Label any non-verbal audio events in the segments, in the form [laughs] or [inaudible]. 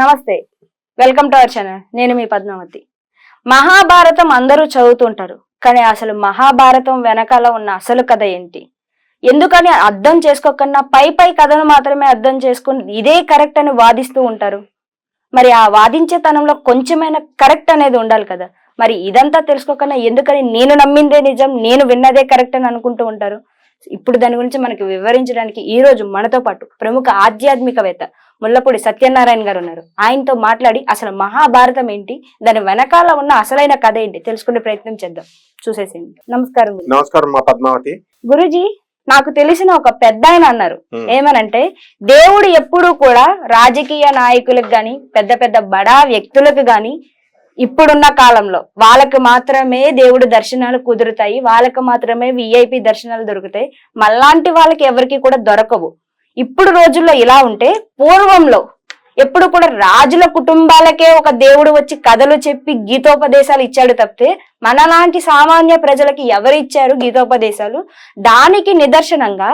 నమస్తే. Welcome to our channel. నేను మీ పద్మావతి. మహాభారతం అందరూ చదువుతుంటారు కానీ అసలు మహాభారతం వెనకాల ఉన్న అసలు కథ ఏంటి? ఎందుకని అర్థం చేసుకోకుండా పై పై కథను మాత్రమే అర్థం చేసుకుని ఇదే కరెక్ట్ అని వాదిస్తూ ఉంటారు? మరి ఆ వాదించే తనంలో కొంచెమైనా కరెక్ట్ అనేది ఉండాలి కదా. మరి ఇదంతా తెలుసుకోకుండా ఎందుకని నేను నమ్మిందే నిజం నేను విన్నదే కరెక్ట్ అని అనుకుంటూ ఉంటారు? ఇప్పుడు దాని గురించి మనకి వివరించడానికి ఈ రోజు మనతో పాటు ప్రముఖ ఆధ్యాత్మికవేత్త ముల్లపూడి సత్యనారాయణ గారు ఉన్నారు. ఆయనతో మాట్లాడి అసలు మహాభారతం ఏంటి? దాని వెనకాల ఉన్న అసలైన కథ ఏంటి? తెలుసుకునే ప్రయత్నం చేద్దాం. చూసేసేయండి. నమస్కారం. నమస్కారం మా పద్మావతి. గురుజీ నాకు తెలిసిన ఒక పెద్ద ఆయన అన్నారు. ఏమనంటే దేవుడు ఎప్పుడూ కూడా రాజకీయ నాయకులకు గాని పెద్ద పెద్ద బడా వ్యక్తులకు గాని ఇప్పుడున్న కాలంలో వాళ్ళకి మాత్రమే దేవుడు దర్శనాలు కుదురుతాయి వాళ్ళకి మాత్రమే విఐపి దర్శనాలు దొరుకుతాయి. మళ్ళాంటి వాళ్ళకి ఎవరికి కూడా దొరకవు. ఇప్పుడు రోజుల్లో ఇలా ఉంటే పూర్వంలో ఎప్పుడు కూడా రాజుల కుటుంబాలకే ఒక దేవుడు వచ్చి కథలు చెప్పి గీతోపదేశాలు ఇచ్చాడు తప్పితే మనలాంటి సామాన్య ప్రజలకి ఎవరు ఇచ్చారు గీతోపదేశాలు? దానికి నిదర్శనంగా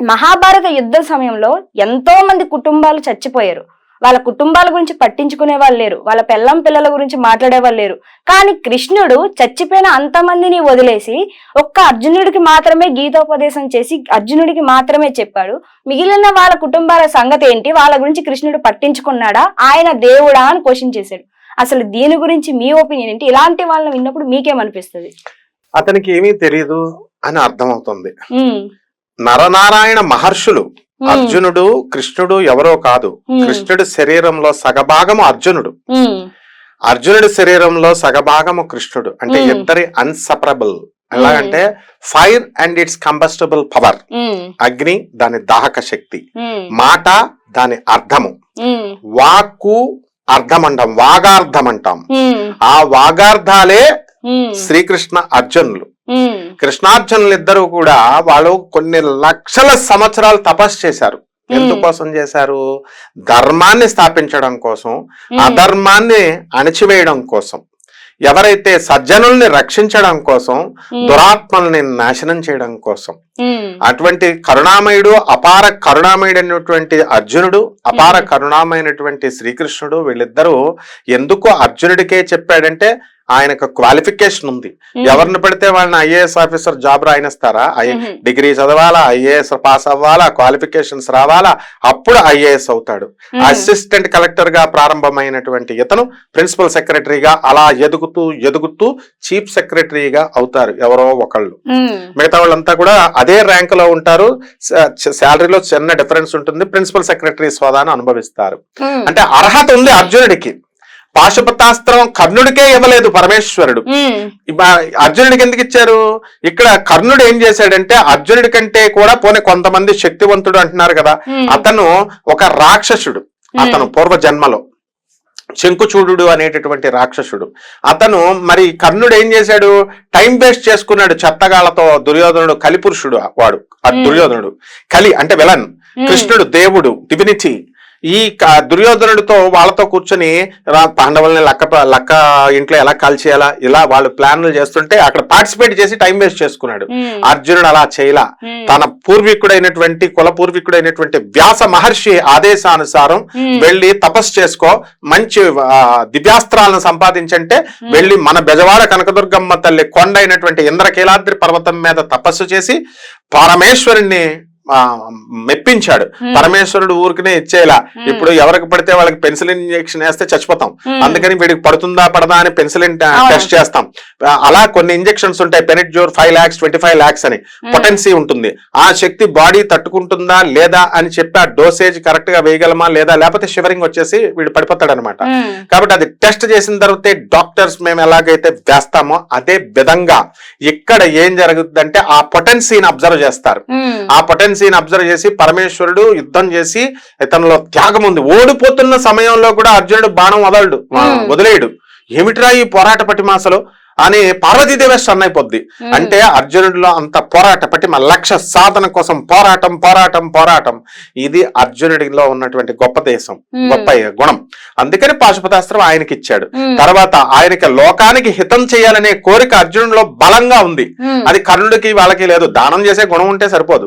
మహాభారత యుద్ధ సమయంలో ఎంతో మంది కుటుంబాలు చచ్చిపోయారు. వాళ్ళ కుటుంబాల గురించి పట్టించుకునే వాళ్ళు లేరు. వాళ్ళ పెళ్ళం పిల్లల గురించి మాట్లాడే వాళ్ళు లేరు. కానీ కృష్ణుడు చచ్చిపోయిన అంతమందిని వదిలేసి ఒక్క అర్జునుడికి మాత్రమే గీతోపదేశం చేసి అర్జునుడికి మాత్రమే చెప్పాడు. మిగిలిన వాళ్ళ కుటుంబాల సంగతి ఏంటి? వాళ్ళ గురించి కృష్ణుడు పట్టించుకున్నాడా? ఆయన దేవుడా అని క్వశ్చన్ చేశాడు. అసలు దీని గురించి మీ ఒపీనియన్ ఏంటి? ఇలాంటి వాళ్ళని విన్నప్పుడు మీకేమనిపిస్తుంది? అతనికి ఏమీ తెలియదు అని అర్థమవుతుంది. నరనారాయణ మహర్షులు అర్జునుడు కృష్ణుడు ఎవరో కాదు. కృష్ణుడి శరీరంలో సగభాగము అర్జునుడు. అర్జునుడి శరీరంలో సగభాగము కృష్ణుడు. అంటే. ఇద్దరి అన్సపరబుల్. ఎలాగంటే fire and it's combustible power. అగ్ని దాని దాహక శక్తి. మాట దాని అర్థము. వాక్కు అర్థం అంటాం వాగార్థం అంటాం ఆ వాగార్థాలే శ్రీకృష్ణ అర్జునులు. కృష్ణార్జునులు ఇద్దరు కూడా వాళ్ళు కొన్ని లక్షల సంవత్సరాలు తపస్సు చేశారు. ఎందుకోసం చేశారు? ధర్మాన్ని స్థాపించడం కోసం అధర్మాన్ని అణచివేయడం కోసం ఎవరైతే సజ్జనుల్ని రక్షించడం కోసం దురాత్మల్ని నాశనం చేయడం కోసం. అటువంటి కరుణామయుడు అపార కరుణామయుడైనటువంటి అర్జునుడు అపార మ్మ్. కరుణామయునటువంటి శ్రీకృష్ణుడు వీళ్ళిద్దరూ ఎందుకు అర్జునుడికే చెప్పాడంటే ఆయనకు క్వాలిఫికేషన్ ఉంది. ఎవరిని పెడితే వాళ్ళని ఐఏఎస్ ఆఫీసర్ జాబ్ రాయనిస్తారా? డిగ్రీ చదవాలా? ఐఏఎస్ పాస్ అవ్వాలా? క్వాలిఫికేషన్స్ రావాలా? అప్పుడు ఐఏఎస్ అవుతాడు. అసిస్టెంట్ కలెక్టర్గా ప్రారంభమైనటువంటి ఇతను ప్రిన్సిపల్ సెక్రటరీగా అలా ఎదుగుతూ ఎదుగుతూ చీఫ్ సెక్రటరీగా అవుతారు ఎవరో ఒకళ్ళు. మిగతా వాళ్ళంతా కూడా అదే ర్యాంక్లో ఉంటారు. శాలరీలో చిన్న డిఫరెన్స్ ఉంటుంది. ప్రిన్సిపల్ సెక్రటరీ హోదాను అనుభవిస్తారు. అంటే అర్హత ఉంది అర్జునుడికి. పాశుపతాస్త్రం కర్ణుడికే ఇవ్వలేదు పరమేశ్వరుడు. అర్జునుడికి ఎందుకు ఇచ్చారు? ఇక్కడ కర్ణుడు ఏం చేశాడంటే అర్జునుడి కంటే కూడా పోనీ కొంతమంది శక్తివంతుడు అంటున్నారు కదా అతను ఒక రాక్షసుడు అతను పూర్వ జన్మలో. శంకుచూడు అనేటటువంటి రాక్షసుడు. అతను మరి కర్ణుడు ఏం చేశాడు? టైం వేస్ట్ చేసుకున్నాడు చెత్తగాళ్ళతో దుర్యోధనుడు కలిపురుషుడు వాడు. దుర్యోధనుడు. కలి అంటే విలన్ కృష్ణుడు దేవుడు డివినిటీ ఈ దుర్యోధనుడితో వాళ్ళతో కూర్చొని పాండవుల్ని లక్క లక్క ఇంట్లో ఎలా కాల్చేయాలా ఇలా వాళ్ళు ప్లాన్లు చేస్తుంటే అక్కడ పార్టిసిపేట్ చేసి టైం వేస్ట్ చేసుకున్నాడు. అర్జునుడు అలా చేయలా. తన పూర్వీకుడైనటువంటి కుల పూర్వీకుడైనటువంటి వ్యాస మహర్షి ఆదేశానుసారం వెళ్ళి తపస్సు చేసుకో మంచి దివ్యాస్త్రాలను సంపాదించంటే వెళ్ళి మన బెజవాడ కనకదుర్గమ్మ తల్లి కొండ అయినటువంటి ఇంద్రకీలాద్రి పర్వతం మీద తపస్సు చేసి పరమేశ్వరుణ్ణి మెప్పించాడు. పరమేశ్వరుడు ఊరికనే ఇచ్చేలా. ఇప్పుడు ఎవరికి పడితే వాళ్ళకి పెన్సిలిన్ ఇంజెక్షన్ వేస్తే చచ్చిపోతాం. అందుకని వీడికి పడుతుందా పడదా అని పెన్సిలిన్. టెస్ట్ చేస్తాం. అలా కొన్ని ఇంజెక్షన్స్ ఉంటాయి. పెనిట్జోర్ five lakhs twenty five lakhs అని. పొటెన్సీ ఉంటుంది. ఆ శక్తి బాడీ తట్టుకుంటుందా లేదా అని చెప్పి ఆ డోసేజ్ కరెక్ట్గా వేయగలమా లేదా? లేకపోతే షివరింగ్ వచ్చేసి వీడు పడిపోతాడు అనమాట కాబట్టి అది టెస్ట్ చేసిన తర్వాత డాక్టర్స్ మేము ఎలాగైతే వేస్తామో అదే విధంగా ఇక్కడ ఏం జరుగుతుందంటే ఆ పొటెన్సీని అబ్జర్వ్ చేస్తారు. ఆ పొటెన్సీని అబ్జర్వ్ చేసి పరమేశ్వరుడు యుద్ధం చేసి ఇతనిలో త్యాగం ఉంది. ఓడిపోతున్న సమయంలో కూడా అర్జునుడు బాణం వదలడు. వదిలేయడు. ఏమిట్రా ఈ పోరాట పటిమాసలో? అని పార్వతీదేవి స్టన్ అయిపోద్ది. అంటే అర్జునుడిలో అంత పోరాట పట్టిమ లక్ష్య సాధన కోసం పోరాటం పోరాటం పోరాటం ఇది అర్జునుడిలో ఉన్నటువంటి గొప్ప దేశం. గొప్ప గుణం అందుకని పాశుపతాస్త్రం ఆయనకి ఇచ్చాడు. తర్వాత ఆయనకి లోకానికి హితం చేయాలనే కోరిక అర్జునుడిలో బలంగా ఉంది. అది కర్ణుడికి వాళ్ళకి లేదు దానం చేసే గుణం ఉంటే సరిపోదు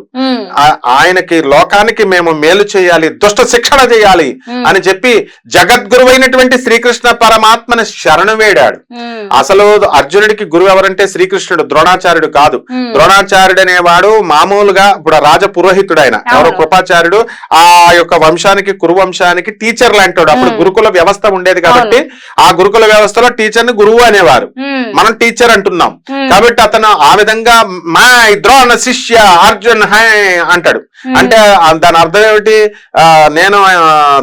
ఆయనకి లోకానికి మేము మేలు చేయాలి దుష్ట శిక్షణ చేయాలి. అని చెప్పి జగద్గురువైనటువంటి శ్రీకృష్ణ పరమాత్మని శరణు వేడాడు. అసలు అర్జునుడికి గురువు ఎవరంటే శ్రీకృష్ణుడు ద్రోణాచార్యుడు కాదు. ద్రోణాచార్యుడు అనేవాడు మామూలుగా ఇప్పుడు రాజ పురోహితుడు ఆయన ఎవరు. కృపాచార్యుడు ఆ యొక్క వంశానికి కురు వంశానికి టీచర్ లాంటాడు అప్పుడు. గురుకుల వ్యవస్థ ఉండేది కాబట్టి ఆ గురుకుల వ్యవస్థలో టీచర్ని గురువు అనేవారు. మనం టీచర్ అంటున్నాం. కాబట్టి అతను ఆ విధంగా మా ద్రోణ శిష్య అర్జున్ హై అంటాడు. అంటే దాని అర్థం ఏమిటి ఆ, నేను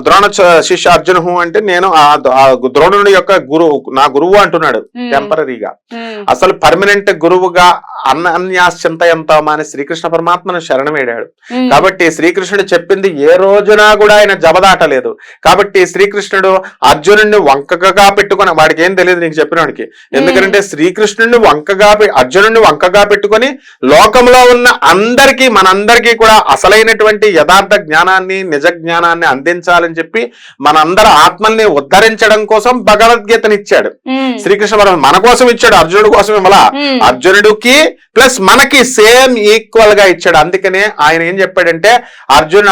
ద్రోణ శిష్య అర్జున్ హు అంటే నేను ఆ ద్రోణుడి యొక్క గురువు నా గురువు అంటున్నాడు. టెంపరీగా ఉమ్. అసలు పర్మనెంట్ గురువుగా అన్న అన్యాశ్చింత ఎంత అని శ్రీకృష్ణ పరమాత్మను శరణం వేడాడు ఉమ్. కాబట్టి శ్రీకృష్ణుడు చెప్పింది ఏ రోజున కూడా ఆయన జబదాటలేదు కాబట్టి శ్రీకృష్ణుడు అర్జునుడిని వంకగా పెట్టుకొని వాడికి ఏం తెలియదు నీకు చెప్పినవాడికి ఎందుకంటే శ్రీకృష్ణుడిని వంకగా అర్జునుడిని వంకగా పెట్టుకొని లోకంలో ఉన్న అందరికీ మనందరికీ కూడా అసలైనటువంటి యథార్థ జ్ఞానాన్ని నిజ జ్ఞానాన్ని అందించాలని చెప్పి మనందరి ఆత్మల్ని ఉద్ధరించడం కోసం భగవద్గీతని ఇచ్చాడు ఉమ్. శ్రీకృష్ణ పరమాత్మ మన కోసం ఇచ్చాడు అర్జునుడి కోసం ఇవ్వలా ఉమ్. అర్జునుడికి ప్లస్ మనకి సేమ్ ఈక్వల్గా ఇచ్చాడు. అందుకనే ఆయన ఏం చెప్పాడంటే అర్జున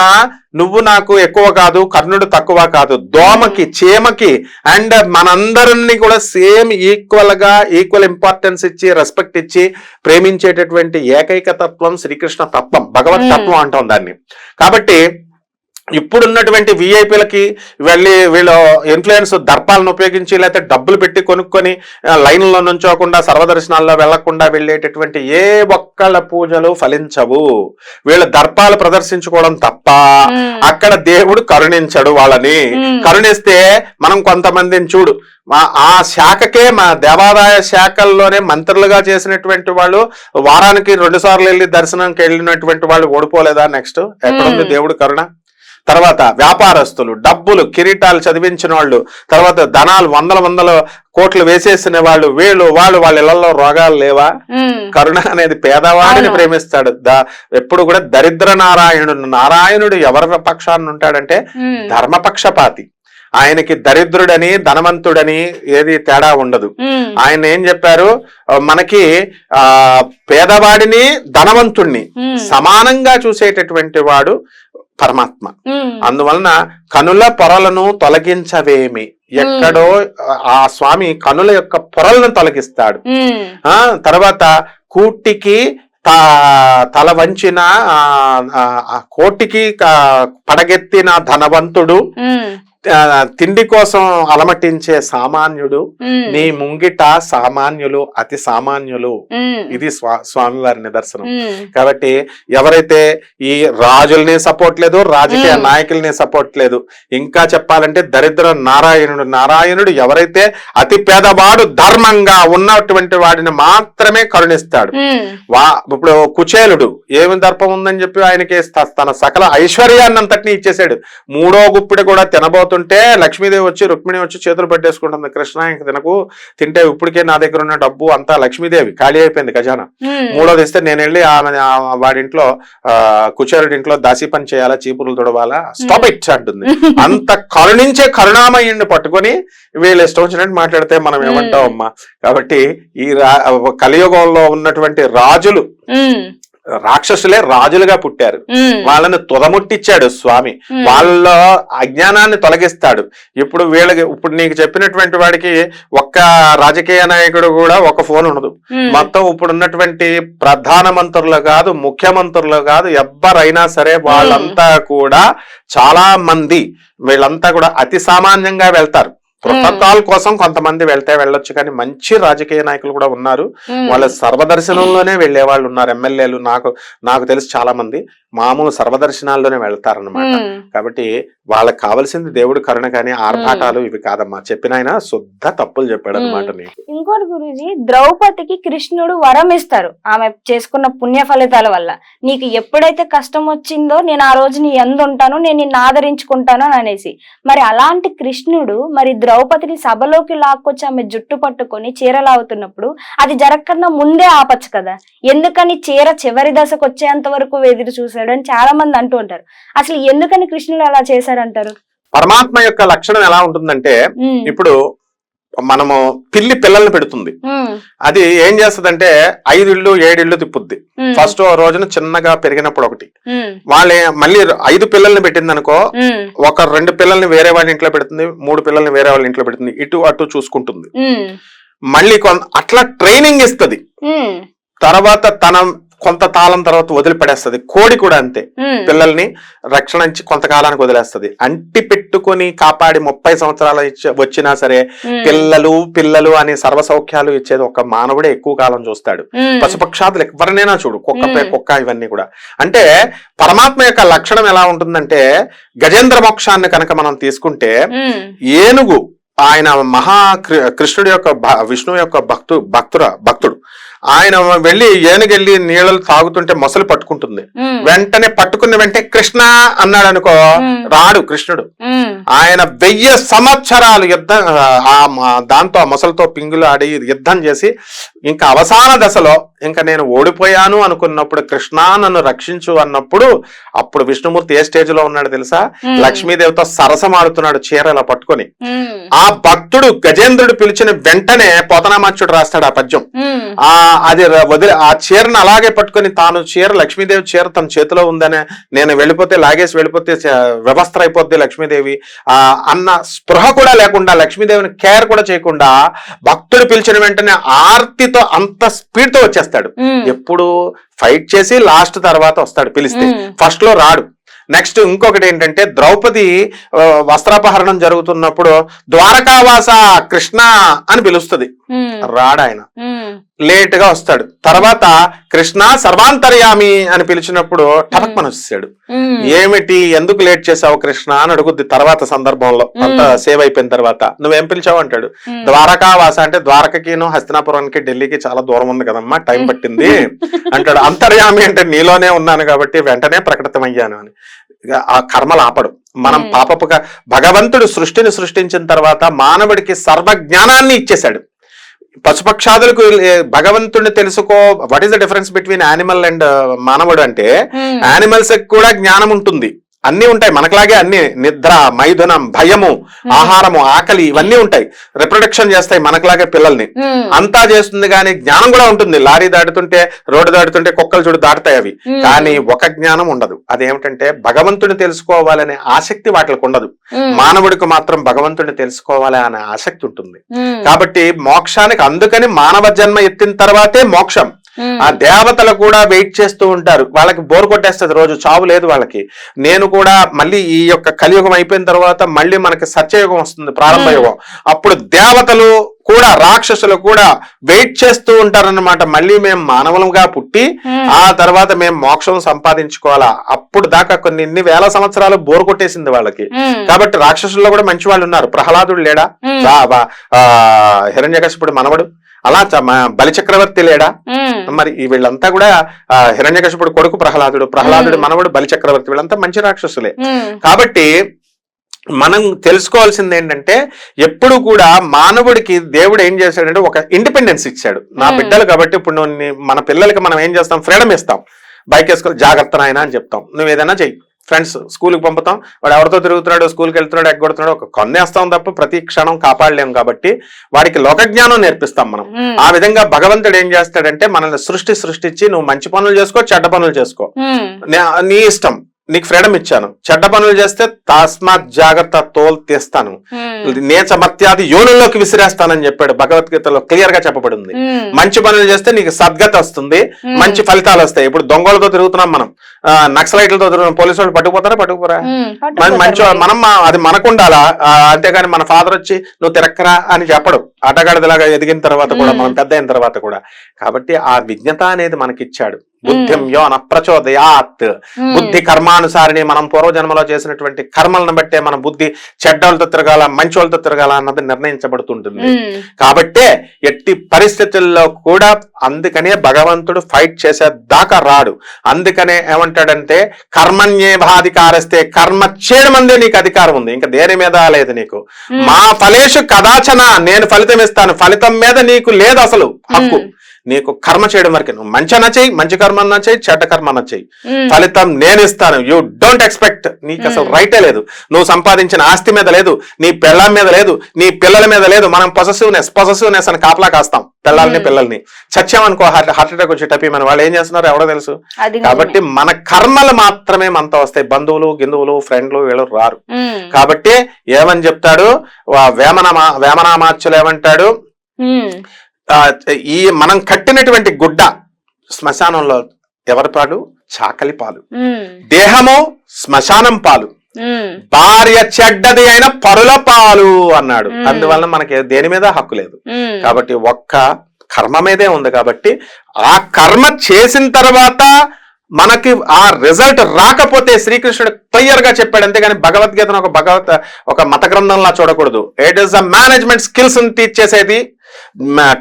నువ్వు నాకు ఎక్కువ కాదు కర్ణుడు తక్కువ కాదు. దోమకి చీమకి అండ్ మనందరిని కూడా సేమ్ ఈక్వల్గా ఈక్వల్ ఇంపార్టెన్స్ ఇచ్చి రెస్పెక్ట్ ఇచ్చి ప్రేమించేటటువంటి ఏకైక తత్వం శ్రీకృష్ణ తత్వం భగవత్. తత్వం అంటాం దాన్ని. కాబట్టి ఇప్పుడున్నటువంటి విఐపీలకి వెళ్ళి వీళ్ళు ఇన్ఫ్లుయెన్స్ దర్పాలను ఉపయోగించి లేకపోతే డబ్బులు పెట్టి కొనుక్కొని లైన్లో నుంచోకుండా సర్వదర్శనాల్లో వెళ్ళకుండా వెళ్ళేటటువంటి ఏ ఒక్కళ్ళ పూజలు ఫలించవు వీళ్ళు దర్పాలు ప్రదర్శించుకోవడం తప్ప. అక్కడ దేవుడు కరుణించడు వాళ్ళని. కరుణిస్తే మనం కొంతమందిని చూడు మా- ఆ శాఖకే మా దేవాదాయ శాఖల్లోనే మంత్రులుగా చేసినటువంటి వాళ్ళు వారానికి రెండు సార్లు వెళ్ళి దర్శనంకి వెళ్ళినటువంటి వాళ్ళు ఓడిపోలేదా నెక్స్ట్ ఎక్కడుంది ఉమ్. దేవుడు కరుణ తర్వాత వ్యాపారస్తులు డబ్బులు కిరీటాలు చదివించిన వాళ్ళు తర్వాత ధనాలు వందల వందల కోట్లు వేసేసిన వాళ్ళు వీళ్ళు వాళ్ళు వాళ్ళ ఇళ్ళలో రోగాలు లేవా. కరుణ అనేది పేదవాడిని. ప్రేమిస్తాడు ఎప్పుడు కూడా దరిద్ర నారాయణుడు నారాయణుడు ఎవరి పక్షాన్ని ఉంటాడంటే. ధర్మపక్షపాతి ఆయనకి దరిద్రుడని ధనవంతుడని ఏది తేడా ఉండదు. ఆయన ఏం చెప్పారు మనకి ఆ పేదవాడిని ధనవంతుణ్ణి. సమానంగా చూసేటటువంటి వాడు పరమాత్మ. అందువలన కనుల పొరలను తొలగించవేమి ఎక్కడో ఆ స్వామి కనుల యొక్క పొరలను తొలగిస్తాడు. ఆ తర్వాత కూటికి త- తల వంచిన కోటికి పడగెత్తిన ధనవంతుడు తిండి కోసం అలమటించే సామాన్యుడు. నీ ముంగిట సామాన్యులు అతి సామాన్యులు. ఇది స్వా స్వామివారి నిదర్శనం. కాబట్టి ఎవరైతే ఈ రాజుల్ని సపోర్ట్ లేదు రాజకీయ. నాయకుల్ని సపోర్ట్ లేదు ఇంకా చెప్పాలంటే దరిద్ర నారాయణుడు నారాయణుడు ఎవరైతే అతి పేదవాడు ధర్మంగా ఉన్నటువంటి వాడిని మాత్రమే కరుణిస్తాడు. వా ఇప్పుడు కుచేలుడు ఏమి దర్పం ఉందని చెప్పి ఆయనకి తన సకల ఐశ్వర్యాన్ని అంతటిని ఇచ్చేసాడు మూడో గుప్పిడి కూడా తినబోతుంటే లక్ష్మీదేవి వచ్చి రుక్మిణి వచ్చి చేతులు పెట్టేసుకుంటుంది. కృష్ణ ఇంక తినకు. తింటే ఇప్పటికే నా దగ్గర ఉన్న డబ్బు అంతా లక్ష్మీదేవి ఖాళీ అయిపోయింది ఖజానా. మూడోది ఇస్తే నేను వెళ్ళి ఆమె వాడింట్లో ఆ కుచేరుడి ఇంట్లో దాసి పని చేయాలా చీపురులు తుడవాలా? స్టాప్ ఇట్ అంటుంది. అంత కరుణించే కరుణామయుణ్ణి పట్టుకొని వీళ్ళు ఇష్టం వచ్చినట్టు మాట్లాడితే మనం ఏమంటాం అమ్మా కాబట్టి ఈ రా- కలియుగంలో ఉన్నటువంటి రాజులు. రాక్షసులే రాజులుగా పుట్టారు. వాళ్ళని తుదముట్టిచ్చాడు స్వామి. వాళ్ళ అజ్ఞానాన్ని తొలగిస్తాడు ఇప్పుడు వీళ్ళకి ఇప్పుడు నీకు చెప్పినటువంటి వాడికి ఒక్క రాజకీయ నాయకుడు కూడా ఒక ఫోన్ ఉండదు. మొత్తం ఇప్పుడు ఉన్నటువంటి ప్రధాన మంత్రులు కాదు ముఖ్యమంత్రులు కాదు ఎవ్వరైనా సరే వాళ్ళంతా కూడా చాలా మంది వీళ్ళంతా కూడా అతి సామాన్యంగా వెళ్తారు ప్రోటోకాల్ కోసం కొంతమంది వెళ్తే వెళ్ళొచ్చు కానీ మంచి రాజకీయ నాయకులు కూడా ఉన్నారు. వాళ్ళ సర్వదర్శనంలోనే వెళ్ళే వాళ్ళు ఉన్నారు ఎమ్మెల్యేలు. నాకు నాకు తెలిసి చాలా మంది మామూలు సర్వదర్శనాల్లోనే వెళ్తారన్నమాట. ఉమ్. కాబట్టి వాళ్ళకి కావాల్సింది దేవుడు కరుణ కానీ ఆర్భాటాలు ఇవి కాదమ్మా. చెప్పిన ఆయన శుద్ధ తప్పులు చెప్పాడు అనమాట ఇంకోటి గురుజీ ద్రౌపదికి కృష్ణుడు వరం ఇస్తారు ఆమె చేసుకున్న పుణ్య ఫలితాల వల్ల. నీకు ఎప్పుడైతే కష్టం వచ్చిందో నేను ఆ రోజు నీ ఎందు ఉంటాను నేను నిన్ను ఆదరించుకుంటాను అని అనేసి. మరి అలాంటి కృష్ణుడు మరి ద్రౌ ద్రౌపదిని సభలోకి లాక్కొచ్చి ఆమె జుట్టు పట్టుకొని చీర లాగుతున్నప్పుడు అది జరగకన్నా ముందే ఆపచ్చు కదా. ఎందుకని చీర చివరి దశకు వచ్చేంత వరకు ఎదురు చూశాడు అని చాలా మంది అంటూ ఉంటారు. అసలు ఎందుకని కృష్ణుడు అలా చేశారంటారు? పరమాత్మ యొక్క లక్షణం ఎలా ఉంటుందంటే ఇప్పుడు మనము పిల్లి పిల్లల్ని పెడుతుంది. అది ఏం చేస్తదంటే ఐదిళ్ళు ఏడిళ్ళు తిప్పుద్ది. ఫస్ట్ రోజున చిన్నగా పెరిగినప్పుడు ఒకటి. వాళ్ళే మళ్ళీ ఐదు పిల్లల్ని పెట్టింది అనుకో ఒక రెండు పిల్లల్ని వేరే వాళ్ళ ఇంట్లో పెడుతుంది మూడు పిల్లల్ని వేరే వాళ్ళ ఇంట్లో పెడుతుంది ఇటు అటు చూసుకుంటుంది. మళ్ళీ అట్లా ట్రైనింగ్ ఇస్తుంది. తర్వాత తన కొంత కాలం తర్వాత వదిలిపెడేస్తుంది. కోడి కూడా అంతే. పిల్లల్ని రక్షణ ఇచ్చి కొంతకాలానికి వదిలేస్తుంది. అంటి పెట్టుకొని కాపాడి ముప్పై సంవత్సరాలు వచ్చినా సరే పిల్లలు పిల్లలు అని సర్వ సౌఖ్యాలు ఇచ్చేది ఒక మానవుడే ఎక్కువ కాలం చూస్తాడు. పశుపక్షాదులు ఎవరినైనా చూడు కుక్క. కుక్క ఇవన్నీ కూడా. అంటే పరమాత్మ యొక్క లక్షణం ఎలా ఉంటుందంటే గజేంద్ర మోక్షాన్ని కనుక మనం తీసుకుంటే ఏనుగు ఆయన మహా కృష్ణుడి యొక్క విష్ణువు యొక్క భక్తు భక్తుర భక్తుడు. ఆయన వెళ్ళి ఏనుగు వెళ్ళి నీళ్ళలు తాగుతుంటే మొసలు పట్టుకుంటుంది. వెంటనే పట్టుకున్న వెంటనే కృష్ణ అన్నాడు అనుకో. రాడు కృష్ణుడు. ఆయన వెయ్యి సంవత్సరాలు యుద్ధం దాంతో ఆ మొసలతో పింగులు ఆడి యుద్ధం చేసి ఇంకా అవసాన దశలో ఇంకా నేను ఓడిపోయాను అనుకున్నప్పుడు కృష్ణ నన్ను రక్షించు అన్నప్పుడు అప్పుడు విష్ణుమూర్తి ఏ స్టేజ్లో ఉన్నాడు తెలుసా. లక్ష్మీదేవితో సరసమాడుతున్నాడు చీర ఇలా పట్టుకొని ఆ భక్తుడు గజేంద్రుడు పిలిచిన వెంటనే పోతనామాచ్యుడు రాస్తాడు ఆ పద్యం. ఆ అది వదిలి ఆ చీరను అలాగే పట్టుకొని తాను చీర లక్ష్మీదేవి చీర తన చేతిలో ఉందనే నేను వెళ్ళిపోతే లాగేసి వెళ్ళిపోతే వ్యవస్థ అయిపోద్ది లక్ష్మీదేవి. అన్న స్పృహ కూడా లేకుండా లక్ష్మీదేవిని కేర్ కూడా చేయకుండా భక్తుడు పిలిచిన వెంటనే ఆర్తితో అంత స్పీడ్తో వచ్చేస్తాడు ఎప్పుడు ఫైట్ చేసి లాస్ట్ తర్వాత వస్తాడు పిలిస్తే. ఫస్ట్లో రాడు. నెక్స్ట్ ఇంకొకటి ఏంటంటే ద్రౌపది వస్త్రాపహరణం జరుగుతున్నప్పుడు ద్వారకావాస కృష్ణ అని పిలుస్తుంది. ఉమ్, రాడు ఆయన ఉమ్, లేట్గా వస్తాడు. తర్వాత కృష్ణ సర్వాంతర్యామి అని పిలిచినప్పుడు టపక్మని వచ్చేసాడు. ఏమిటి? ఎందుకు లేట్ చేసావు కృష్ణ అని అడుగుద్ది తర్వాత సందర్భంలో. అంత సేవ్ అయిపోయిన తర్వాత. నువ్వేం పిలిచావు అంటాడు. ఉమ్, ద్వారకావాస అంటే ద్వారకకిను హస్తినాపురానికి ఢిల్లీకి చాలా దూరం ఉంది కదమ్మా టైం పట్టింది అంటాడు. అంతర్యామి అంటే నీలోనే ఉన్నాను కాబట్టి వెంటనే ప్రకటితమయ్యాను అని. ఆ కర్మలు ఆపడు మనం. పాపపుగా భగవంతుడు సృష్టిని సృష్టించిన తర్వాత మానవుడికి సర్వ జ్ఞానాన్ని ఇచ్చేశాడు. పశుపక్షాదులకు భగవంతుడిని తెలుసుకో what is the difference between animal and మానవుడు అంటే యానిమల్స్ కూడా జ్ఞానం ఉంటుంది. అన్ని ఉంటాయి. మనకులాగే అన్ని నిద్ర మైథునం భయము ఆహారము ఆకలి ఇవన్నీ ఉంటాయి. రిప్రొడక్షన్ చేస్తాయి మనకులాగే పిల్లల్ని. అంతా చేస్తుంది కానీ జ్ఞానం కూడా ఉంటుంది. లారీ దాటుతుంటే రోడ్డు దాటుతుంటే కుక్కలు చూడు దాటుతాయి అవి. కానీ ఒక జ్ఞానం ఉండదు. అదేమిటంటే భగవంతుని తెలుసుకోవాలనే ఆసక్తి వాటికి ఉండదు. మానవుడికి మాత్రం భగవంతుని తెలుసుకోవాలి అనే ఆసక్తి ఉంటుంది. కాబట్టి మోక్షానికి అందుకని మానవ జన్మ ఎత్తిన తర్వాతే మోక్షం. ఆ దేవతలు కూడా వెయిట్ చేస్తూ ఉంటారు. వాళ్ళకి బోర్ కొట్టేస్తుంది రోజు చావు లేదు వాళ్ళకి. నేను కూడా మళ్ళీ ఈ యొక్క కలియుగం అయిపోయిన తర్వాత మళ్ళీ మనకి సత్యయుగం వస్తుంది ప్రారంభ యుగం. అప్పుడు దేవతలు కూడా రాక్షసులు కూడా వెయిట్ చేస్తూ ఉంటారన్నమాట. మళ్ళీ మేము మానవులుగా పుట్టి ఆ తర్వాత మేము మోక్షం సంపాదించుకోవాలా? అప్పుడు దాకా కొన్ని ఇన్ని వేల సంవత్సరాలు బోర్ కొట్టేసింది వాళ్ళకి. కాబట్టి రాక్షసుల్లో కూడా మంచి వాళ్ళు ఉన్నారు. ప్రహ్లాదుడు లేడా? హిరణ్యకశిపుడు మనవడు. అలా బలిచక్రవర్తి లేడా? మరి ఈ వీళ్ళంతా కూడా హిరణ్యకశిపుడు కొడుకు ప్రహ్లాదుడు ప్రహ్లాదుడు. మనవడు బలిచక్రవర్తి వీళ్ళంతా మంచి రాక్షసులే. కాబట్టి మనం తెలుసుకోవాల్సింది ఏంటంటే ఎప్పుడు కూడా మానవుడికి దేవుడు ఏం చేశాడంటే ఒక ఇండిపెండెన్స్ ఇచ్చాడు. నా. బిడ్డలు కాబట్టి ఇప్పుడు మన పిల్లలకి మనం ఏం చేస్తాం? ఫ్రీడమ్ ఇస్తాం. బైక్ వేసుకొని జాగ్రత్త నాయన అని చెప్తాం. నువ్వు ఏదైనా చెయ్యి. ఫ్రెండ్స్ స్కూల్కి పంపుతాం. వాడు ఎవరితో తిరుగుతున్నాడు స్కూల్కి వెళ్తున్నాడు ఎగ్గొడుతున్నాడు ఒక కొన్నేస్తాం తప్ప ప్రతి క్షణం కాపాడలేం కాబట్టి వాడికి లోక జ్ఞానం నేర్పిస్తాం మనం. ఆ విధంగా భగవంతుడు ఏం చేస్తాడంటే మనల్ని సృష్టి సృష్టించి నువ్వు మంచి పనులు చేసుకో చెడ్డ పనులు చేసుకో. నీ ఇష్టం. నీకు ఫ్రీడమ్ ఇచ్చాను. చెడ్డ పనులు చేస్తే తస్మాత్ జాగ్రత్త తోలు తీస్తాను. ఉమ్, నేచ మత్యాది యోనుల్లోకి విసిరేస్తానని చెప్పాడు భగవద్గీతలో క్లియర్గా చెప్పబడింది. మంచి పనులు చేస్తే నీకు సద్గతి వస్తుంది. మంచి ఫలితాలు వస్తాయి. ఇప్పుడు దొంగలతో తిరుగుతున్నాం మనం. ఆ, నక్సలైట్లతో తిరుగుతున్నాం. పోలీసు వాళ్ళు పట్టుకుపోతారా పట్టుకుపోరా మంచి. మనం అది మనకు ఉండాలా ఆ, అంతేగాని మన ఫాదర్ వచ్చి నువ్వు తిరక్కరా అని చెప్పడు. ఆటగాడిలాగా ఎదిగిన తర్వాత కూడా. మనం పెద్ద అయిన తర్వాత కూడా. కాబట్టి ఆ విజ్ఞత అనేది మనకిచ్చాడు. బుద్ధిం యోన ప్రచోదయాత్. ఉమ్. బుద్ధి కర్మానుసారిని మనం పూర్వజన్మలో చేసినటువంటి కర్మలను బట్టే మన బుద్ధి చెడ్డలతో తిరగాల మంచి వాళ్ళతో తిరగాల అన్నది నిర్ణయించబడుతుంటుంది. కాబట్టే ఎట్టి పరిస్థితుల్లో కూడా అందుకనే భగవంతుడు ఫైట్ చేసే దాకా రాడు. అందుకనే ఏమంటాడంటే కర్మణ్యేభాధికారస్తే కర్మ చేయడం నీకు అధికారం ఉంది. ఇంకా దేని మీద లేదు నీకు. మా ఫలేషు కదాచన నేను ఫలితం ఇస్తాను. ఫలితం మీద నీకు లేదు అసలు హక్కు. నీకు కర్మ చేయడం వరకే. నువ్వు మంచి అన్న చెయ్యి మంచి కర్మ అన్న చెయ్యి చెడ్డ కర్మ అన్న ఉమ్. ఫలితం నేను ఇస్తాను. యూ డోంట్ ఎక్స్పెక్ట్ నీకు అసలు రైటే లేదు. నువ్వు సంపాదించిన ఆస్తి మీద లేదు. నీ పిల్లల మీద లేదు. నీ పిల్లల మీద లేదు. మనం పొసెసివ్నెస్ పొసెసివ్నెస్ అని కాపలా కాస్తాం. పిల్లల్ని పిల్లల్ని. చచ్చామనుకో హార్ట్ హార్ట్ అటాక్ వచ్చి టపి మన వాళ్ళు ఏం చేస్తున్నారు ఎవడో తెలుసు. కాబట్టి మన కర్మలు మాత్రమే మనతో వస్తాయి. బంధువులు గిందువులు ఫ్రెండ్లు వీళ్ళు రారు. కాబట్టి ఏమని చెప్తాడు? వా- వేమనమా వేమనామాచ్యులు ఏమంటాడు? ఈ మనం కట్టినటువంటి గుడ్డ శ్మశానంలో ఎవరి పాలు చాకలి పాలు. దేహము శ్మశానం పాలు. భార్య చెడ్డది అయిన పరుల పాలు అన్నాడు. అందువల్ల మనకి దేని మీద హక్కు లేదు. కాబట్టి ఒక్క కర్మ మీదే ఉంది కాబట్టి ఆ కర్మ చేసిన తర్వాత మనకి ఆ రిజల్ట్ రాకపోతే శ్రీకృష్ణుడు క్లియర్గా చెప్పాడు అంతేగాని భగవద్గీతను ఒక భగవత్ ఒక మత గ్రంథంలా చూడకూడదు it is a management skills teach చేసేది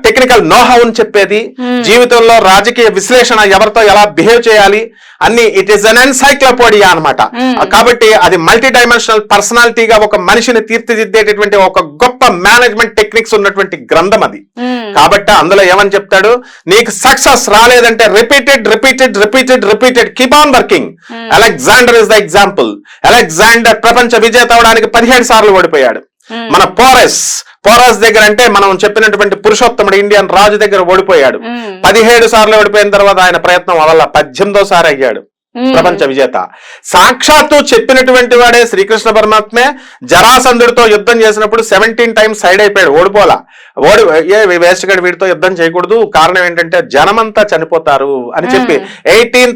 టెక్నికల్ నోహౌ అని చెప్పేది Hmm. జీవితంలో రాజకీయ విశ్లేషణ ఎవరితో ఎలా బిహేవ్ చేయాలి అన్ని ఇట్ ఈస్ అన్ ఎన్సైక్లోపీడియా అనమాట Hmm. కాబట్టి అది మల్టీ డైమెన్షనల్ పర్సనాలిటీగా ఒక మనిషిని తీర్చిదిద్దేటటువంటి ఒక గొప్ప మేనేజ్మెంట్ టెక్నిక్స్ ఉన్నటువంటి గ్రంథం అది ఉమ్. కాబట్టి అందులో ఏమని చెప్తాడు నీకు సక్సెస్ రాలేదంటే repeated repeated repeated repeated keep on working Hmm. Alexander is the example Alexander ప్రపంచ విజేత అవడానికి పదిహేడు సార్లు ఓడిపోయాడు Hmm. మన పోరస్ పోరస్ దగ్గర అంటే మనం చెప్పినటువంటి పురుషోత్తముడు ఇండియన్ రాజు దగ్గర ఓడిపోయాడు. పదిహేడు సార్లు ఓడిపోయిన తర్వాత ఆయన ప్రయత్నం వల్ల పద్దెనిమిదో సారి అయ్యాడు. ప్రపంచ విజేత సాక్షాత్తు చెప్పినటువంటి వాడే శ్రీకృష్ణ పరమాత్మే జరాసంధుడితో యుద్ధం చేసినప్పుడు సెవెంటీన్ టైమ్స్ సైడ్ అయిపోయాడు ఓడిపోలా ఓడి ఏ వేస్ట్ గడి వీడితో యుద్ధం చేయకూడదు కారణం ఏంటంటే జనమంతా చనిపోతారు అని చెప్పి ఎయిటీన్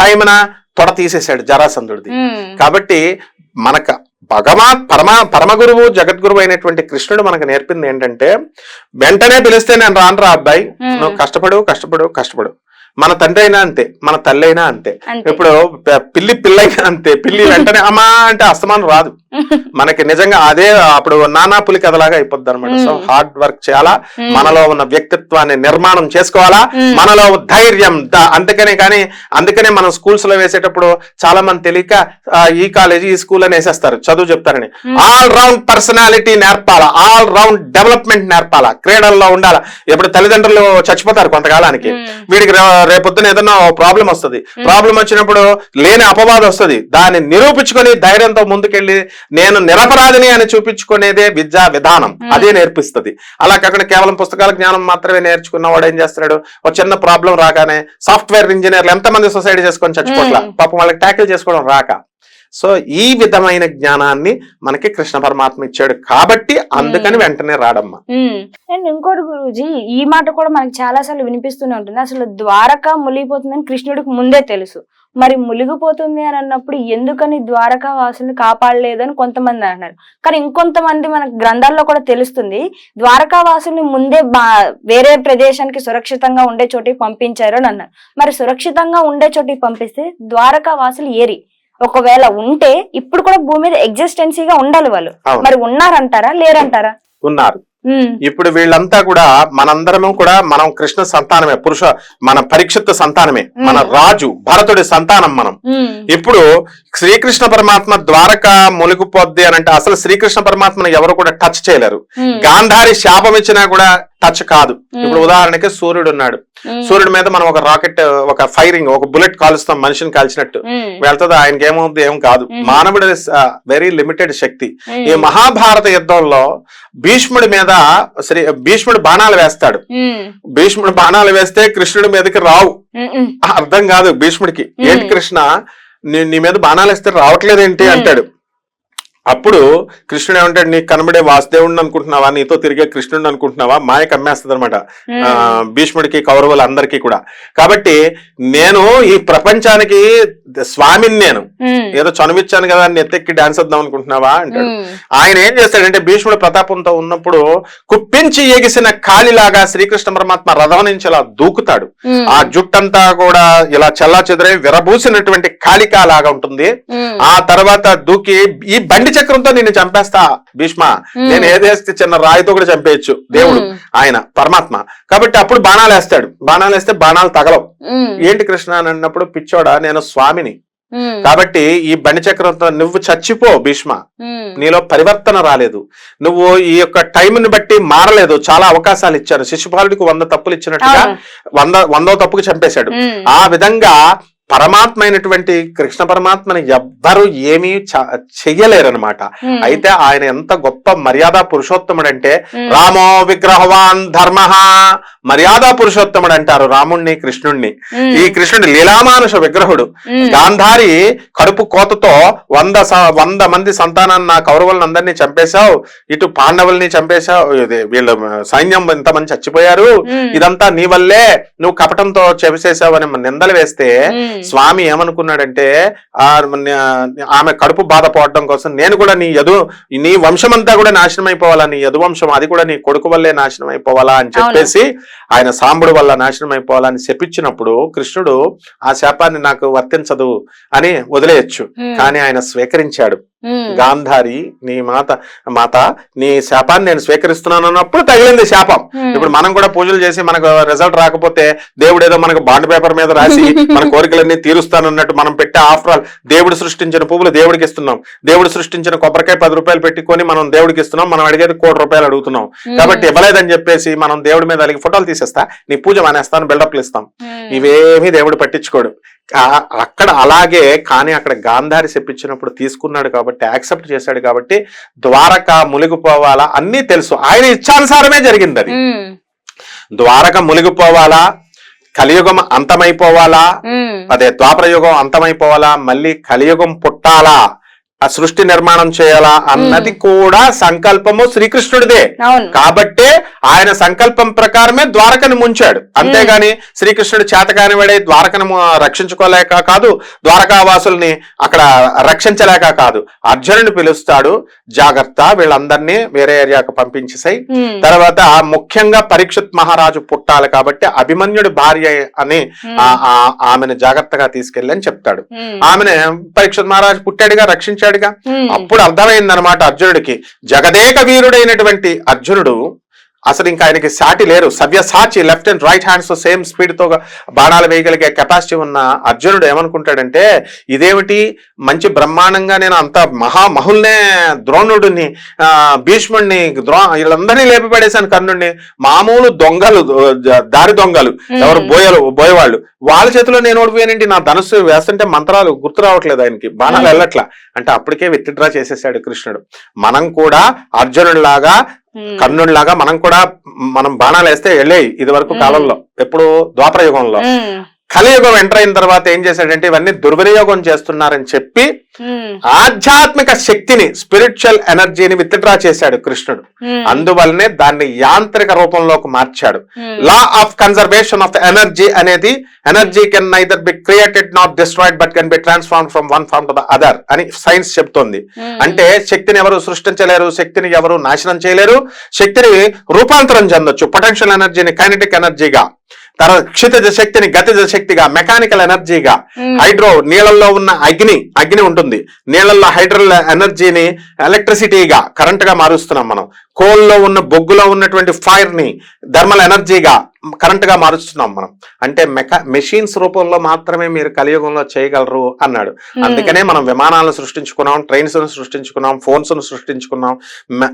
టైమ్న తొడ తీసేశాడు జరాసంధుడిది. కాబట్టి మనకు భగవా పరమ పరమ గురువు జగద్గురువు అయినటువంటి కృష్ణుడు మనకు నేర్పింది ఏంటంటే వెంటనే పిలిస్తే నేను రాను రా అబ్బాయి. నువ్వు కష్టపడు కష్టపడు కష్టపడు. మన తండ్రి అయినా అంతే మన తల్లి అయినా అంతే. ఇప్పుడు పిల్లి పిల్లైనా అంతే. పిల్లి వెంటనే అమ్మా అంటే అస్తమానం రాదు. మనకి నిజంగా అదే అప్పుడు నానా పులి కథలాగా అయిపోద్ది అనమాట సో హార్డ్ వర్క్ చేయాలా? మనలో ఉన్న వ్యక్తిత్వాన్ని నిర్మాణం చేసుకోవాలా? మనలో ధైర్యం అందుకనే కానీ అందుకనే మనం స్కూల్స్లో వేసేటప్పుడు చాలా మంది తెలియక ఈ కాలేజీ ఈ స్కూల్ అని వేసేస్తారు. చదువు చెప్తారని. ఆల్ రౌండ్ పర్సనాలిటీ నేర్పాలా? ఆల్ రౌండ్ డెవలప్మెంట్ నేర్పాలా? క్రీడల్లో ఉండాలా? ఎప్పుడు తల్లిదండ్రులు చచ్చిపోతారు కొంతకాలానికి. వీడికి రేపొద్దున ఏదన్నా ప్రాబ్లం వస్తుంది. ప్రాబ్లం వచ్చినప్పుడు లేని అపవాదం వస్తుంది. దాన్ని నిరూపించుకొని ధైర్యంతో ముందుకెళ్ళి నేను నిరపరాధిని అని చూపించుకునేదే విద్యా విధానం. అదే నేర్పిస్తుంది. అలా కాకుండా కేవలం పుస్తకాల జ్ఞానం మాత్రమే నేర్చుకున్న వాడు ఏం చేస్తాడు? ఒక చిన్న ప్రాబ్లం రాగానే సాఫ్ట్వేర్ ఇంజనీర్లు ఎంతమంది సొసైటీ చేసుకొని చచ్చిపోట్ల? పాపం వాళ్ళకి ట్యాకిల్ చేసుకోవడం రాక. సో ఈ విధమైన జ్ఞానాన్ని మనకి కృష్ణ పరమాత్మ ఇచ్చాడు కాబట్టి అందుకని వెంటనే రాడమ్మా. అండ్ ఇంకోటి గురూజీ ఈ మాట కూడా మనకి చాలా సార్లు వినిపిస్తూనే ఉంటుంది. అసలు ద్వారక మునిగిపోతుందని కృష్ణుడికి ముందే తెలుసు. మరి మునిగిపోతుంది అని అన్నప్పుడు ఎందుకని ద్వారకా వాసుల్ని కాపాడలేదని కొంతమంది అంటున్నారు కానీ ఇంకొంతమంది మన గ్రంథాల్లో కూడా తెలుస్తుంది ద్వారకా వాసుల్ని ముందే వేరే ప్రదేశానికి సురక్షితంగా ఉండే చోటికి పంపించారు అని అన్నారు. మరి సురక్షితంగా ఉండే చోటికి పంపిస్తే ద్వారకా వాసులు ఏరి? ఒకవేళ ఉంటే ఇప్పుడు కూడా భూమి మీద ఎగ్జిస్టెన్సీగా ఉండాలి వాళ్ళు. మరి ఉన్నారంటారా? లేరంటారా? ఉన్నారు. ఇప్పుడు వీళ్ళంతా కూడా మనందరము కూడా మనం కృష్ణ సంతానమే పురుష మన పరీక్షిత్ సంతానమే మన రాజు భరతుడి సంతానం మనం. ఇప్పుడు శ్రీకృష్ణ పరమాత్మ ద్వారక మునిగిపోద్ది అని అంటే అసలు శ్రీకృష్ణ పరమాత్మను ఎవరు కూడా టచ్ చేయలేరు. గాంధారి శాపం ఇచ్చినా కూడా టచ్ కాదు. ఇప్పుడు ఉదాహరణకి సూర్యుడు ఉన్నాడు. సూర్యుడి మీద మనం ఒక రాకెట్ ఒక ఫైరింగ్ ఒక బుల్లెట్ కాలుస్తాం మనిషిని కాల్చినట్టు. వెళ్తుంది? ఆయనకి ఏమవుతుంది ఏం కాదు. మానవుడి వెరీ లిమిటెడ్ శక్తి. ఈ మహాభారత యుద్ధంలో భీష్ముడి మీద శ్రీ భీష్ముడు బాణాలు వేస్తాడు. భీష్ముడు బాణాలు వేస్తే కృష్ణుడి మీదకి రావు. అర్థం కాదు భీష్ముడికి. ఏంటి కృష్ణ? నీ నీ మీద బాణాలు వేస్తే రావట్లేదు ఏంటి అంటాడు. అప్పుడు కృష్ణుడు ఏమంటాడు నీకు కనబడే వాసుదేవుడిని అనుకుంటున్నావా? నీతో తిరిగే కృష్ణుడిని అనుకుంటున్నావా? మాయ కమ్మేస్తుంది అనమాట భీష్ముడికి కౌరవులు అందరికీ కూడా. కాబట్టి నేను ఈ ప్రపంచానికి స్వామిని నేను. ఏదో చనువిచ్చాను కదా అని ఎత్తెక్కి డాన్స్ వద్దాం అనుకుంటున్నావా? అంటాడు. ఆయన ఏం చేస్తాడంటే భీష్ముడు ప్రతాపంతో ఉన్నప్పుడు కుప్పించి ఎగిసిన కాలిలాగా శ్రీకృష్ణ పరమాత్మ రథం నుంచి ఇలా దూకుతాడు ఆ జుట్టంతా కూడా ఇలా చల్లా చెదరై విరబూసినటువంటి కాళికా లాగా ఉంటుంది ఆ తర్వాత దూకి ఈ బండి చక్రంతో నిన్ను చంపేస్తా భీష్మ. నేను ఏదేస్తే చిన్న రాయితో కూడా చంపేయచ్చు. దేవుడు. ఆయన పరమాత్మ. కాబట్టి అప్పుడు బాణాలు వేస్తాడు. బాణాలు వేస్తే బాణాలు తగలవు. ఏంటి కృష్ణ అని అన్నప్పుడు పిచ్చోడా నేను స్వామిని. కాబట్టి ఈ బండి చక్రంతో నువ్వు చచ్చిపో భీష్మ. నీలో పరివర్తన రాలేదు. నువ్వు ఈ యొక్క టైంని బట్టి మారలేదు. చాలా అవకాశాలు ఇచ్చారు. శిశుపాలుడికి వంద తప్పులు ఇచ్చినట్టుగా. వంద వందో తప్పుకు చంపేశాడు. ఆ విధంగా పరమాత్మ అయినటువంటి కృష్ణ పరమాత్మని ఎవ్వరు ఏమీ చ- చెయ్యలేరన్నమాట. ఉమ్, అయితే ఆయన ఎంత గొప్ప మర్యాద పురుషోత్తముడు అంటే రామో విగ్రహవాన్ ధర్మ మర్యాద పురుషోత్తముడు అంటారు రాముణ్ణి కృష్ణుణ్ణి. ఈ కృష్ణుడు లీలామానుష విగ్రహుడు. గాంధారి కడుపు కోతతో వంద వంద మంది సంతానాన్ని నా కౌరవులను అందరినీ చంపేశావు ఇటు పాండవుల్ని చంపేశావు వీళ్ళ సైన్యం ఇంతమంది చచ్చిపోయారు ఇదంతా నీ వల్లే నువ్వు కపటంతో చెవిసేసావు అని నిందలు వేస్తే స్వామి ఏమనుకున్నాడంటే ఆ ఆమె కడుపు బాధపడడం కోసం నేను కూడా నీ యదు నీ వంశం అంతా కూడా నాశనం అయిపోవాలా నీ యదు వంశం అది కూడా నీ కొడుకు వల్లే నాశనం అయిపోవాలా అని చెప్పేసి ఆయన సాంబుడు వల్ల నాశనం అయిపోవాలా అని శపించినప్పుడు కృష్ణుడు ఆ శాపాన్ని నాకు వర్తించదు అని వదిలేయచ్చు. కానీ ఆయన స్వీకరించాడు. గాంధారి నీ మాత మాత నీ శాపాన్ని నేను స్వీకరిస్తున్నాను అన్నప్పుడు తగిలింది శాపం. ఇప్పుడు మనం కూడా పూజలు చేసి మనకు రిజల్ట్ రాకపోతే దేవుడు ఏదో మనకు బాండ్ పేపర్ మీద రాసి [laughs] మన కోరికలన్నీ తీరుస్తానన్నట్టు మనం పెట్టే ఆఫ్టర్ ఆల్ దేవుడు సృష్టించిన పువ్వులు దేవుడికి ఇస్తున్నాం. దేవుడు సృష్టించిన కొబ్బరికాయ పది రూపాయలు పెట్టుకొని మనం దేవుడికి ఇస్తున్నాం. మనం అడిగేది కోటి రూపాయలు అడుగుతున్నాం. కాబట్టి ఇవ్వలేదని చెప్పేసి మనం దేవుడి మీద అలిగి ఫోటోలు తీసేస్తా నీ పూజ మానేస్తాను బిల్డప్లు ఇస్తాం. ఇవేమీ దేవుడు పట్టించుకోడు. అక్కడ అలాగే కానీ అక్కడ గాంధారి చెప్పించినప్పుడు తీసుకున్నాడు కాబట్టి యాక్సెప్ట్ చేశాడు కాబట్టి ద్వారక మునిగిపోవాలా అన్నీ తెలుసు. ఆయన ఇచ్చానుసారమే జరిగింది అది ద్వారక మునిగిపోవాలా కలియుగం అంతమైపోవాలా అదే ద్వాపర యుగం అంతమైపోవాలా మళ్ళీ కలియుగం పుట్టాలా ఆ సృష్టి నిర్మాణం చేయాలా అన్నది కూడా సంకల్పము శ్రీకృష్ణుడిదే. కాబట్టే ఆయన సంకల్పం ప్రకారమే ద్వారకను ముంచాడు. అంతేగాని శ్రీకృష్ణుడు చేతకాని వాడే ద్వారకను రక్షించుకోలేక కాదు ద్వారకావాసుల్ని అక్కడ రక్షించలేక కాదు. అర్జునుడిని పిలుస్తాడు జాగ్రత్త వీళ్ళందరినీ వేరే ఏరియాకు పంపించేసాయి. తర్వాత ముఖ్యంగా పరీక్షిత్ మహారాజు పుట్టాలి కాబట్టి అభిమన్యుడి భార్య అని ఆమెను జాగ్రత్తగా తీసుకెళ్ళి అని చెప్తాడు. ఆమెను పరీక్షిత్ మహారాజు పుట్టాడుగా రక్షించాడుగా ఉమ్, అప్పుడు అర్థమైందనమాట అర్జునుడికి. జగదేక వీరుడైనటువంటి అర్జునుడు అసలు ఇంకా ఆయనకి సాటి లేరు. Savyasachi left and right hands same స్పీడ్తో బాణాలు వేయగలిగే కెపాసిటీ ఉన్న అర్జునుడు ఏమనుకుంటాడంటే ఇదేమిటి? మంచి బ్రహ్మాండంగా నేను అంత మహామహుల్నే ద్రోణుడిని భీష్ముడిని ద్రో వీళ్ళందరినీ లేపిపడేశాను కర్ణుడిని. మామూలు దొంగలు దారి దొంగలు. ఎవరు బోయలు బోయవాళ్ళు. వాళ్ళ చేతిలో నేను ఓడిపోయానండి. నా ధనుస్సు వేస్తుంటే మంత్రాలు గుర్తు రావట్లేదు ఆయనకి. బాణాలు వెళ్ళట్లా. అంటే అప్పటికే విత్డ్రా చేసేసాడు కృష్ణుడు. మనం కూడా అర్జునుడిలాగా కర్ణుడిలాగా మనం కూడా మనం బాణాలు వేస్తే వెళ్ళేయి ఇది వరకు కాలంలో ఎప్పుడు ద్వాపర యుగంలో కలియుగం ఎంటర్ అయిన తర్వాత ఏం చేశాడంటే ఇవన్నీ దుర్వినియోగం చేస్తున్నారని చెప్పి ఆధ్యాత్మిక శక్తిని స్పిరిచువల్ ఎనర్జీని విత్డ్రా చేశాడు కృష్ణుడు. అందువల్లనే దాన్ని యాంత్రిక రూపంలోకి మార్చాడు. Law of conservation of the energy అనేది energy can neither be created not destroyed but can be transform from one form to the other అని సైన్స్ చెప్తోంది. అంటే శక్తిని ఎవరు సృష్టించలేరు శక్తిని ఎవరు నాశనం చేయలేరు శక్తిని రూపాంతరం చెందొచ్చు పొటెన్షియల్ ఎనర్జీని కైనటిక్ ఎనర్జీగా తర్వాత క్షితిజ శక్తిని గతిజ శక్తిగా మెకానికల్ ఎనర్జీగా హైడ్రో నీళ్ళల్లో ఉన్న అగ్ని అగ్ని ఉంటుంది. నీళ్ళల్లో హైడ్రల్ ఎనర్జీని ఎలక్ట్రిసిటీగా కరెంట్గా మారుస్తున్నాం మనం. కోల్లో ఉన్న బొగ్గులో ఉన్నటువంటి ఫైర్ని థర్మల్ ఎనర్జీగా కరెంట్గా మారుస్తున్నాం మనం. అంటే మెకా మెషిన్స్ రూపంలో మాత్రమే మీరు కలియుగంలో చేయగలరు అన్నాడు. అందుకనే మనం విమానాలను సృష్టించుకున్నాం ట్రైన్స్ను సృష్టించుకున్నాం ఫోన్స్ను సృష్టించుకున్నాం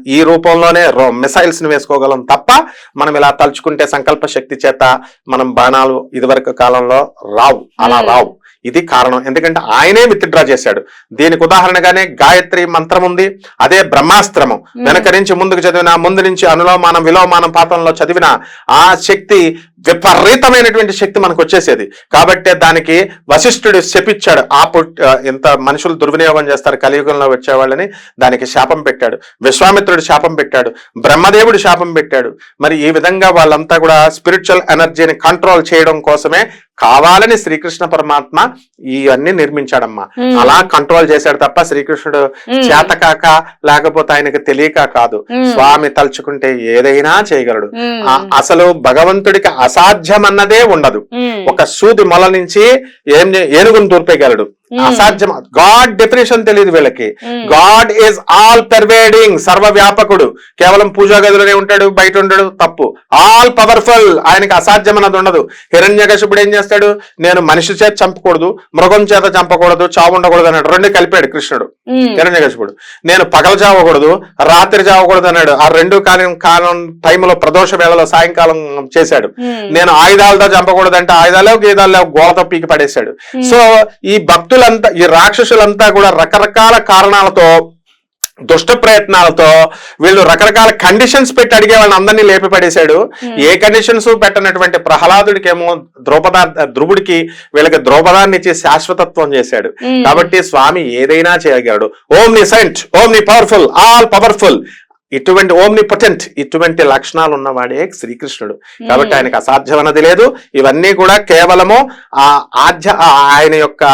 ఈ రూపంలోనే మిసైల్స్ని వేసుకోగలం తప్ప మనం ఇలా తలుచుకుంటే సంకల్ప శక్తి చేత మనం బాణాలు ఇదివరకు కాలంలో రావు అలా Hmm. రావు. ఇది కారణం. ఎందుకంటే ఆయనే విత్డ్రా చేశాడు. దీనికి ఉదాహరణగానే గాయత్రి మంత్రం ఉంది అదే బ్రహ్మాస్త్రము. వెనక నుంచి ముందుకు చదివిన ముందు నుంచి అనులోమానం విలోమానం పాతంలో చదివిన ఆ శక్తి విపరీతమైనటువంటి శక్తి మనకు వచ్చేసేది. కాబట్టి దానికి వశిష్ఠుడు శపిచ్చాడు ఆ పుట్ ఆ, ఇంత మనుషులు దుర్వినియోగం చేస్తారు కలియుగంలో వచ్చేవాళ్ళని దానికి శాపం పెట్టాడు. విశ్వామిత్రుడు శాపం పెట్టాడు. బ్రహ్మదేవుడు శాపం పెట్టాడు. మరి ఈ విధంగా వాళ్ళంతా కూడా స్పిరిచువల్ ఎనర్జీని కంట్రోల్ చేయడం కోసమే కావాలని శ్రీకృష్ణ పరమాత్మ ఇవన్నీ నిర్మించాడమ్మా. అలా కంట్రోల్ చేశాడు తప్ప శ్రీకృష్ణుడు. చేతకాక లేకపోతే ఆయనకి తెలియక కాదు. స్వామి తలుచుకుంటే ఏదైనా చేయగలడు అసలు భగవంతుడికి అసాధ్యం అన్నదే ఉండదు ఒక సూది మొల నుంచి ఏం ఏనుగును దూర్పేయగలడు. అసాధ్యం గాడ్ డెఫినేషన్ తెలియదు వీళ్ళకి. గాడ్ ఈజ్ ఆల్ పెర్వేడింగ్ సర్వ వ్యాపకుడు కేవలం పూజా గదిలోనే ఉంటాడు బయట ఉండడు తప్పు. ఆల్ పవర్ఫుల్ ఆయనకి అసాధ్యం అన్నది ఉండదు. హిరణ్యకశిపుడు ఏం చేస్తాడు? నేను మనిషి చేత చంపకూడదు మృగం చేత చంపకూడదు చావు ఉండకూడదు అన్నాడు. రెండు కలిపాడు కృష్ణుడు ఉమ్, హిరణ్యకశిపుడు. నేను పగలు చావకూడదు రాత్రి చావకూడదు అన్నాడు. ఆ రెండు కాలం కాలం టైంలో ప్రదోష వేళలో సాయంకాలం చేశాడు. నేను ఆయుధాలతో చంపకూడదు అంటే ఆయుధాలు గీదాలు గోళతో పీకి పడేశాడు. సో ఈ భక్తులంతా ఈ రాక్షసులంతా కూడా రకరకాల కారణాలతో దుష్ట ప్రయత్నాలతో వీళ్ళు రకరకాల కండిషన్స్ పెట్టి అడిగే వాళ్ళని అందరినీ లేపి పడేశాడు. ఏ కండిషన్స్ పెట్టనటువంటి ప్రహ్లాదుడికేమో ద్రౌపదా ధ్రువుడికి వీళ్ళకి ద్రౌపదాన్ని ఇచ్చి శాశ్వతత్వం చేశాడు. కాబట్టి స్వామి ఏదైనా చేయగలడు. ఓం ని సెంట్ ఓం ని పవర్ఫుల్ ఆల్ పవర్ఫుల్ ఇటువంటి ఓం ని పొటెంట్ ఇటువంటి లక్షణాలు ఉన్నవాడే శ్రీకృష్ణుడు కాబట్టి ఆయనకు అసాధ్యం అన్నది లేదు. ఇవన్నీ కూడా కేవలము ఆ ఆధ్య ఆయన యొక్క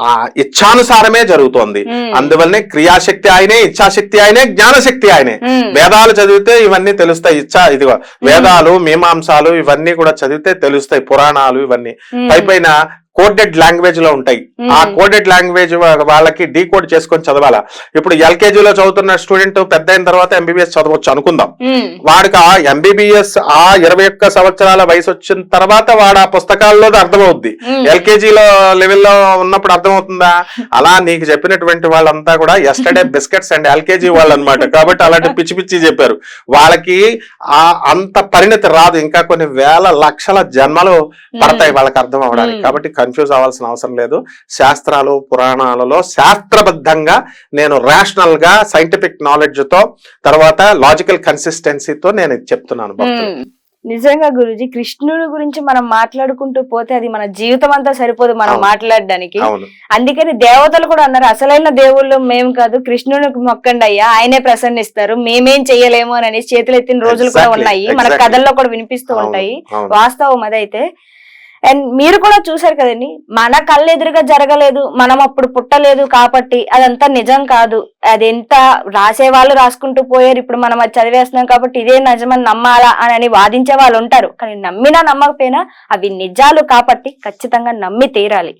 ఆ ఇచ్ఛానుసారమే జరుగుతోంది. అందువల్లనే క్రియాశక్తి ఆయనే ఇచ్ఛాశక్తి ఆయనే జ్ఞానశక్తి ఆయనే. వేదాలు చదివితే ఇవన్నీ తెలుస్తాయి. ఇచ్చా ఇదిగో వేదాలు మీమాంసాలు ఇవన్నీ కూడా చదివితే తెలుస్తాయి. పురాణాలు ఇవన్నీ. ఉమ్, పై పైన కోడెడ్ లాంగ్వేజ్లో ఉంటాయి. ఆ కోడెడ్ లాంగ్వేజ్ వాళ్ళకి డీకోడ్ చేసుకొని చదవాలా. ఇప్పుడు ఎల్కేజీలో చదువుతున్న స్టూడెంట్ పెద్ద అయిన తర్వాత ఎంబీబీఎస్ చదవచ్చు అనుకుందాం. వాడికి ఆ ఎంబీబీఎస్ ఆ ఇరవై ఒక్క సంవత్సరాల వయసు వచ్చిన తర్వాత వాడు ఆ పుస్తకాల్లో అర్థమవుద్ది. ఎల్కేజీలో లెవెల్లో ఉన్నప్పుడు అర్థమవుతుందా? అలా నీకు చెప్పినటువంటి వాళ్ళంతా కూడా ఎస్టర్డే బిస్కెట్స్ అండ్ ఎల్కేజీ వాళ్ళు అనమాట కాబట్టి అలాంటి పిచ్చి పిచ్చి చెప్పారు. వాళ్ళకి ఆ అంత పరిణతి రాదు. ఇంకా కొన్ని వేల లక్షల జన్మలు పడతాయి వాళ్ళకి అర్థం అవడానికి. కాబట్టి కన్ఫ్యూజ్ అవ్వాల్సిన అవసరం లేదు. శాస్త్రాలు పురాణాలలో శాస్త్రబద్ధంగా నేను రేషనల్గా సైంటిఫిక్ నాలెడ్జ్తో తర్వాత లాజికల్ కన్సిస్టెన్సీతో నేను ఇది చెప్తున్నాను. నిజంగా గురుజీ కృష్ణుడి గురించి మనం మాట్లాడుకుంటూ పోతే అది మన జీవితం అంతా సరిపోదు మనం. మాట్లాడడానికి. అందుకని దేవతలు కూడా అన్నారు అసలైన దేవుళ్ళు మేము కాదు కృష్ణునికి మొక్కండి అయ్యా ఆయనే ప్రసన్నిస్తారు మేమేం చెయ్యలేము అని చేతులు ఎత్తిన రోజులు కూడా ఉన్నాయి. మన. కథల్లో కూడా వినిపిస్తూ ఉంటాయి. వాస్తవం అదైతే. అండ్ మీరు కూడా చూసారు కదండి మన కళ్ళు ఎదురుగా జరగలేదు మనం అప్పుడు పుట్టలేదు కాబట్టి అదంతా నిజం కాదు. అది ఎంత రాసే వాళ్ళు రాసుకుంటూ పోయారు ఇప్పుడు మనం అది చదివేస్తున్నాం కాబట్టి ఇదే నిజమని నమ్మాలా అని అని వాదించే వాళ్ళు ఉంటారు. కానీ నమ్మినా నమ్మకపోయినా అవి నిజాలు కాబట్టి ఖచ్చితంగా నమ్మి తీరాలి.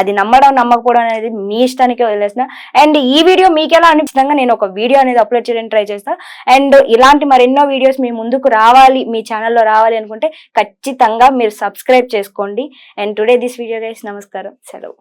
అది నమ్మడం నమ్మకపోవడం అనేది మీ ఇష్టానికి వదిలేసిన. అండ్ ఈ వీడియో మీకు ఎలా అనిపిస్తుంగా నేను ఒక వీడియో అనేది అప్లోడ్ చేయడానికి ట్రై చేస్తాను అండ్ ఇలాంటి మరెన్నో వీడియోస్ మీ ముందుకు రావాలి మీ ఛానల్లో రావాలి అనుకుంటే ఖచ్చితంగా మీరు సబ్స్క్రైబ్ చేసుకోండి. And today this video guys నమస్కారం సెలవు.